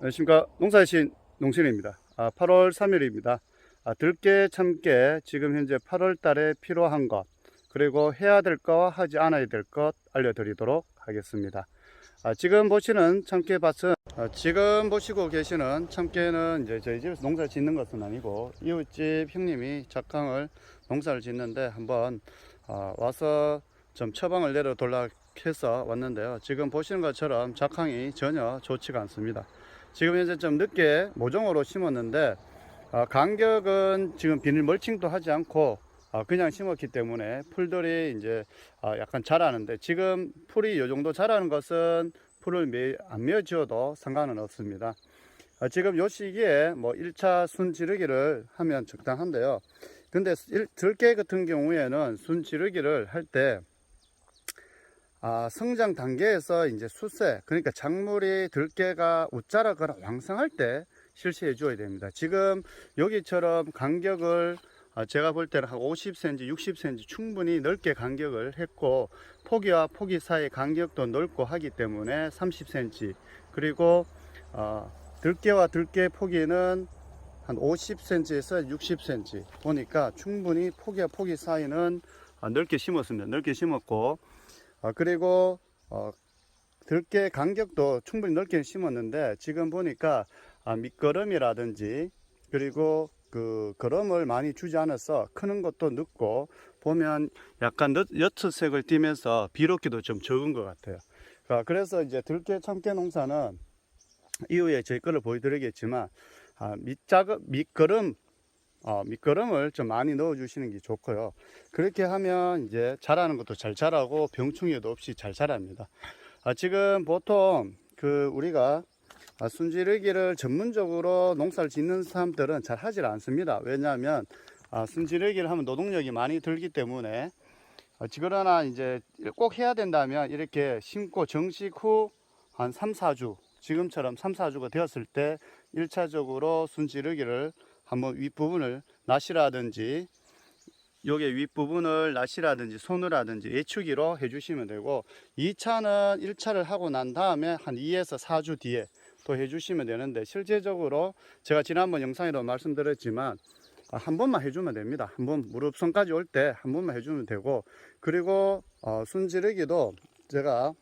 안녕하십니까 농사신 농신입니다. 아, 8월 3일입니다. 아, 들깨 참깨 지금 현재 8월 달에 필요한 것 그리고 해야 될 것과 하지 않아야 될 것 알려드리도록 하겠습니다. 아, 지금 보시는 참깨밭은 아, 지금 보시고 계시는 참깨는 이제 저희 집에서 농사 짓는 것은 아니고 이웃집 형님이 작황을 농사를 짓는데 한번 아, 와서 좀 처방을 내려 돌라 해서 왔는데요. 지금 보시는 것처럼 작황이 전혀 좋지가 않습니다. 지금 현재 좀 늦게 모종으로 심었는데 어, 간격은 지금 비닐 멀칭도 하지 않고 어, 그냥 심었기 때문에 풀들이 이제 어, 약간 자라는데 지금 풀이 이 정도 자라는 것은 풀을 매, 안 메어지어도 상관은 없습니다. 어, 지금 요 시기에 뭐 1차 순 지르기를 하면 적당한데요. 근데 일- 들깨 같은 경우에는 순 지르기를 할때 아, 성장 단계에서 이제 수세, 그러니까 작물이 들깨가 웃자라거나 왕성할 때 실시해 줘야 됩니다. 지금 여기처럼 간격을 아, 제가 볼 때는 한 50cm, 60cm 충분히 넓게 간격을 했고 포기와 포기 사이 간격도 넓고 하기 때문에 30cm 그리고 어, 들깨와 들깨 포기는 한 50cm에서 60cm 보니까 충분히 포기와 포기 사이는 아, 넓게 심었습니다. 넓게 심었고 아, 그리고 어, 들깨 간격도 충분히 넓게 심었는데 지금 보니까 아, 밑거름이라든지 그리고 그 거름을 많이 주지 않아서 크는 것도 늦고 보면 약간 늦, 옅은색을 띠면서 비록기도 좀 적은 것 같아요. 아, 그래서 이제 들깨 참깨 농사는 이후에 저희 거를 보여드리겠지만 아, 밑작업 밑거름 어, 밑거름을 좀 많이 넣어 주시는 게 좋고요. 그렇게 하면 이제 자라는 것도 잘 자라고 병충해도 없이 잘 자랍니다. 아, 지금 보통 그 우리가 아, 순지르기를 전문적으로 농사를 짓는 사람들은 잘 하질 않습니다. 왜냐하면 아, 순지르기를 하면 노동력이 많이 들기 때문에 아, 그러나 이제 꼭 해야 된다면 이렇게 심고 정식 후 한 3, 4주 지금처럼 3, 4주가 되었을 때 1차적으로 순지르기를 한번 윗부분을 낫이라든지 요게 윗부분을 낫이라든지 손으라든지 예추기로 해주시면 되고 2차는 1차를 하고 난 다음에 한 2에서 4주 뒤에 또 해주시면 되는데 실제적으로 제가 지난번 영상에도 말씀드렸지만 아, 한 번만 해주면 됩니다. 한 번 무릎선까지 올 때 한 번만 해주면 되고 그리고 어, 순지르기도 제가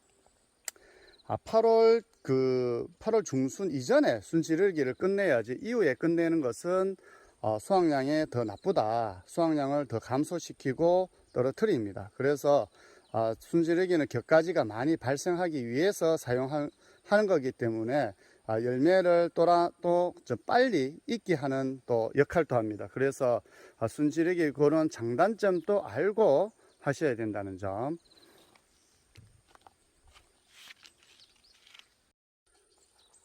아, 8월 그 8월 중순 이전에 순지르기를 끝내야지 이후에 끝내는 것은 어, 수확량에 더 나쁘다. 수확량을 더 감소시키고 떨어뜨립니다. 그래서 아, 순지르기는 격가지가 많이 발생하기 위해서 사용하는 거기 때문에 아, 열매를 또라 또 좀 빨리 익게 하는 또 역할도 합니다. 그래서 아, 순지르기 그런 장단점도 알고 하셔야 된다는 점.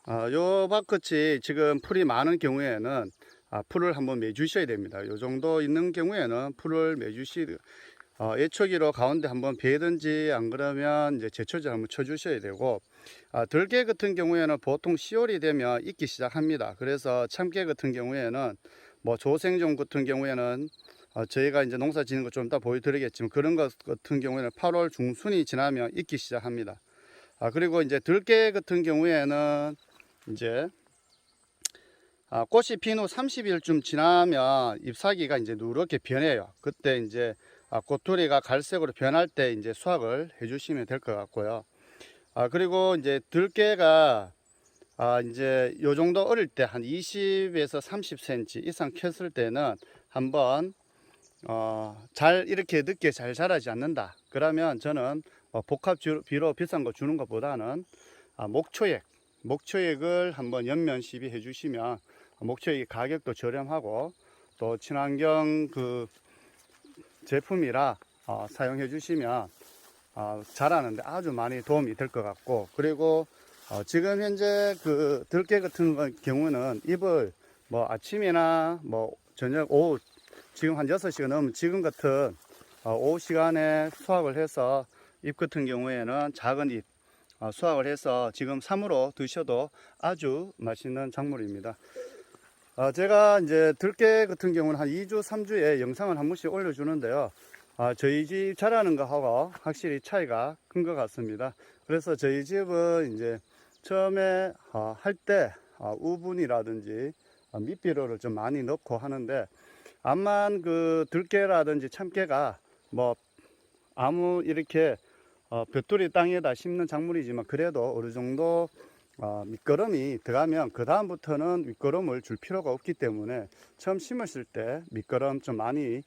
아, 요 밭끝이 지금 풀이 많은 경우에는 아, 풀을 한번 매주셔야 됩니다. 요 정도 있는 경우에는 풀을 매주시 어, 예초기로 가운데 한번 베든지 안 그러면 이제 제초제 한번 쳐주셔야 되고 아, 들깨 같은 경우에는 보통 10월이 되면 익기 시작합니다. 그래서 참깨 같은 경우에는 뭐 조생종 같은 경우에는 어, 저희가 이제 농사 짓는 거좀 이따 보여드리겠지만 그런 것 같은 경우에는 8월 중순이 지나면 익기 시작합니다. 아, 그리고 이제 들깨 같은 경우에는 이제 아, 꽃이 핀 후 30일쯤 지나면 잎사귀가 이제 누렇게 변해요. 그때 이제 아, 꼬투리가 갈색으로 변할 때 이제 수확을 해주시면 될 것 같고요. 아, 그리고 이제 들깨가 아, 이제 요 정도 어릴 때 한 20에서 30cm 이상 켰을 때는 한번 어, 잘 이렇게 늦게 잘 자라지 않는다. 그러면 저는 어, 복합 주- 비료 비싼 거 주는 것보다는 아, 목초액, 목초액을 한번 연면 시비해 주시면 목초액 가격도 저렴하고 또 친환경 그 제품이라 어, 사용해 주시면 어, 자라는데 아주 많이 도움이 될 것 같고 그리고 어, 지금 현재 그 들깨 같은 거- 경우는 잎을 뭐 아침이나 뭐 저녁 오후 지금 한 6시가 넘으면 지금 같은 어, 오후 시간에 수확을 해서 잎 같은 경우에는 작은 잎 어, 수확을 해서 지금 삼으로 드셔도 아주 맛있는 작물입니다. 어, 제가 이제 들깨 같은 경우는 한 2주, 3주에 영상을 한 번씩 올려주는데요. 아, 저희 집 자라는 거하고 확실히 차이가 큰 것 같습니다. 그래서 저희 집은 이제 처음에 어, 할때 아, 우분이라든지 아, 밑비료를 좀 많이 넣고 하는데 암만 그 들깨라든지 참깨가 뭐 아무 이렇게 어, 볕돌이 땅에다 심는 작물이지만 그래도 어느 정도 어, 밑거름이 들어가면 그 다음부터는 밑거름을 줄 필요가 없기 때문에 처음 심었을 때 밑거름 좀 많이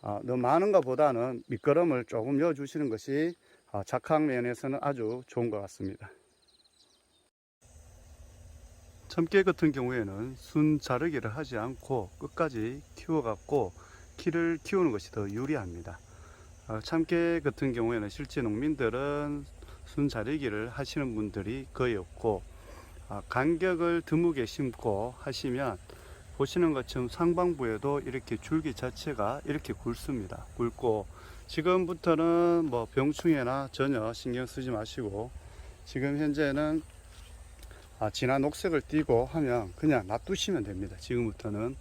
어, 너무 많은 것보다는 밑거름을 조금 넣어 주시는 것이 어, 작황 면에서는 아주 좋은 것 같습니다. 참깨 같은 경우에는 순 자르기를 하지 않고 끝까지 키워갖고 키를 키우는 것이 더 유리합니다. 어, 참깨 같은 경우에는 실제 농민들은 순 자르기를 하시는 분들이 거의 없고 아, 간격을 드무게 심고 하시면 보시는 것처럼 상방부에도 이렇게 줄기 자체가 이렇게 굵습니다. 굵고 지금부터는 뭐 병충해나 전혀 신경 쓰지 마시고 지금 현재는 아, 진한 녹색을 띠고 하면 그냥 놔두시면 됩니다. 지금부터는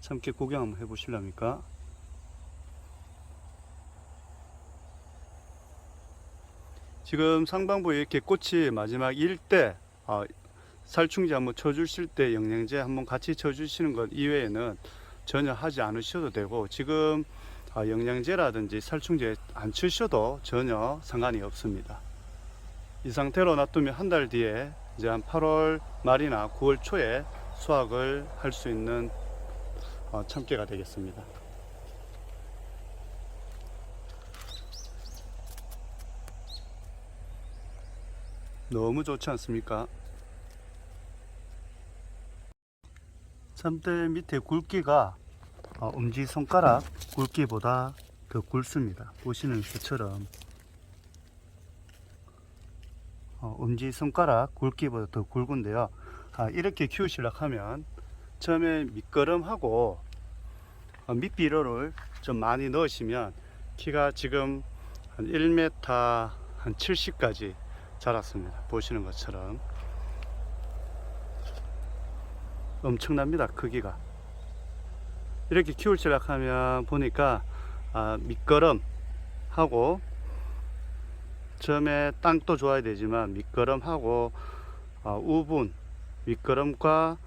참깨 구경 한번 해보실랍니까? 지금 상방부에 이렇게 꽃이 마지막 일때 어, 살충제 한번 쳐주실 때 영양제 한번 같이 쳐주시는 것 이외에는 전혀 하지 않으셔도 되고 지금 어, 영양제라든지 살충제 안 치셔도 전혀 상관이 없습니다. 이 상태로 놔두면 한 달 뒤에 이제 한 8월 말이나 9월 초에 수확을 할 수 있는 어, 참깨가 되겠습니다. 너무 좋지 않습니까? 참대 밑에 굵기가 어, 엄지 손가락 굵기보다 더 굵습니다. 보시는 것처럼 어, 엄지 손가락 굵기보다 더 굵은데요. 아, 이렇게 키우시려고 하면 처음에 밑거름하고 어, 밑비료를 좀 많이 넣으시면 키가 지금 한 1m 한 70까지 자랐습니다. 보시는 것처럼 엄청납니다. 크기가 이렇게 키울 시작하면 보니까 아, 밑거름 하고 처음에 땅도 좋아야 되지만 밑거름하고 아, 우분 밑거름과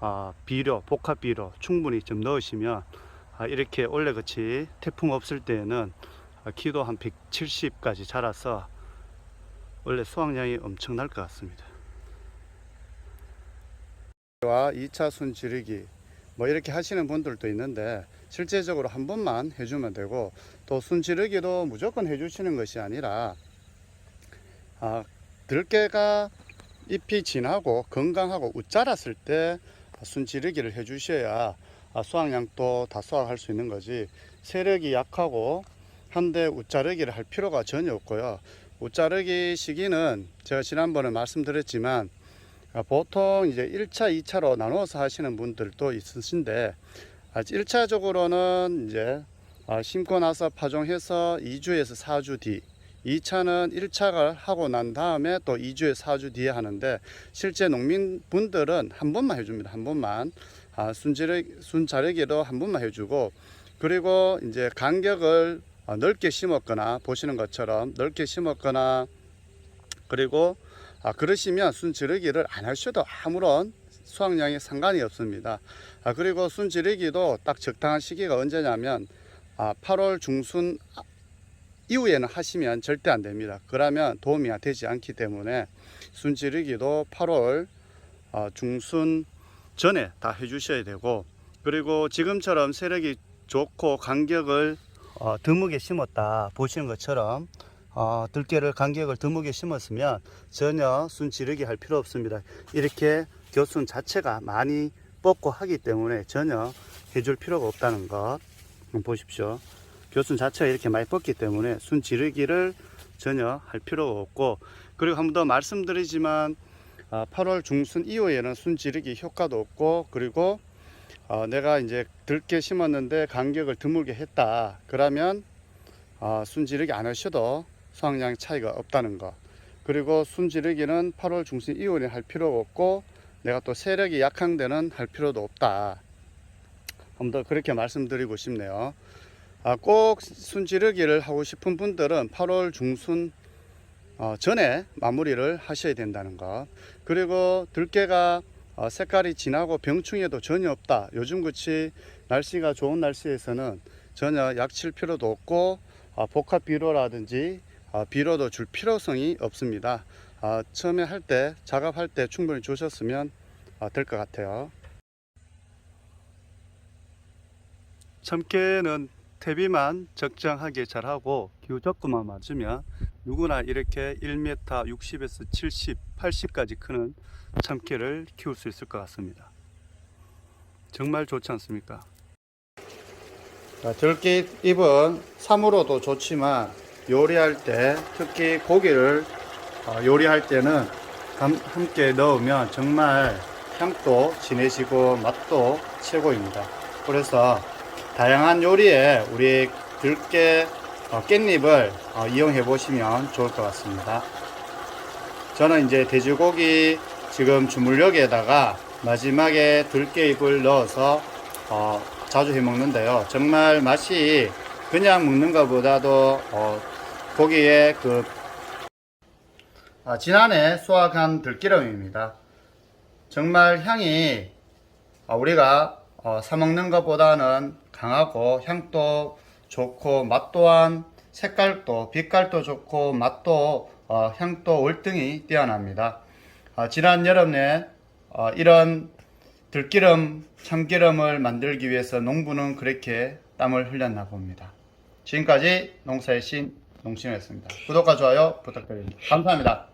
아, 비료 복합 비료 충분히 좀 넣으시면 아, 이렇게 올해같이 태풍 없을 때에는 아, 키도 한 170까지 자라서 원래 수확량이 엄청날 것 같습니다. 와 2차 순 지르기 뭐 이렇게 하시는 분들도 있는데 실제적으로 한 번만 해주면 되고 또 순 지르기도 무조건 해주시는 것이 아니라 아, 들깨가 잎이 진하고 건강하고 웃자랐을 때 순 지르기를 해주셔야 아, 수확량도 다 수확할 수 있는 거지 세력이 약하고 한데 웃자르기를 할 필요가 전혀 없고요. 웃자르기 시기는 제가 지난번에 말씀드렸지만 아, 보통 이제 1차, 2차로 나누어서 하시는 분들도 있으신데 1차적으로는 이제 아, 심고 나서 파종해서 2주에서 4주 뒤 2차는 1차를 하고 난 다음에 또 2주에 4주 뒤에 하는데 실제 농민분들은 한 번만 해줍니다. 한 번만 아, 순자르, 순자르기도 한 번만 해주고 그리고 이제 간격을 어, 넓게 심었거나 보시는 것처럼 넓게 심었거나 그리고 아, 그러시면 순지르기를 안 하셔도 아무런 수확량에 상관이 없습니다. 아, 그리고 순지르기도 딱 적당한 시기가 언제냐면 아, 8월 중순 이후에는 하시면 절대 안 됩니다. 그러면 도움이 되지 않기 때문에 순지르기도 8월 어, 중순 전에 다 해주셔야 되고 그리고 지금처럼 세력이 좋고 간격을 어, 드무게 심었다 보시는 것처럼 어, 들깨를 간격을 드무게 심었으면 전혀 순 지르기 할 필요 없습니다. 이렇게 교순 자체가 많이 뻗고 하기 때문에 전혀 해줄 필요가 없다는 것 보십시오. 교순 자체가 이렇게 많이 뻗기 때문에 순 지르기를 전혀 할 필요가 없고 그리고 한 번 더 말씀드리지만 아, 8월 중순 이후에는 순 지르기 효과도 없고 그리고 어, 내가 이제 들깨 심었는데 간격을 드물게 했다. 그러면 어, 순 지르기 안 하셔도 수확량 차이가 없다는 거. 그리고 순 지르기는 8월 중순 이후에 할 필요가 없고 내가 또 세력이 약한 데는 할 필요도 없다. 좀 더 그렇게 말씀드리고 싶네요. 아, 꼭 순지르기를 하고 싶은 분들은 8월 중순 어, 전에 마무리를 하셔야 된다는 것. 그리고 들깨가 어, 색깔이 진하고 병충해도 전혀 없다. 요즘같이 날씨가 좋은 날씨에서는 전혀 약 칠 필요도 없고 어, 복합 비료라든지 어, 비료도 줄 필요성이 없습니다. 어, 처음에 할 때 작업할 때 충분히 주셨으면 어, 될것 같아요. 참깨는 퇴비만 적정하게 잘하고 기후 조건만 맞으면 누구나 이렇게 1m 60에서 70, 80까지 크는 참깨를 키울 수 있을 것 같습니다. 정말 좋지 않습니까? 들깨 잎은 사무로도 좋지만 요리할 때 특히 고기를 어, 요리할 때는 함- 함께 넣으면 정말 향도 진해지고 맛도 최고입니다. 그래서 다양한 요리에 우리 들깨 어, 깻잎을 어, 이용해 보시면 좋을 것 같습니다. 저는 이제 돼지고기 지금 주물럭에다가 마지막에 들깨잎을 넣어서 어, 자주 해 먹는데요. 정말 맛이 그냥 먹는 것보다도 어, 고기의 그 아, 지난해 수확한 들기름입니다. 정말 향이 어, 우리가 어, 사 먹는 것보다는 강하고 향도 좋고 맛 또한 색깔도 빛깔도 좋고 맛도 어, 향도 월등히 뛰어납니다. 어, 지난 여름에 어, 이런 들기름, 참기름을 만들기 위해서 농부는 그렇게 땀을 흘렸나 봅니다. 지금까지 농사의 신 농신이었습니다. 구독과 좋아요 부탁드립니다. 감사합니다.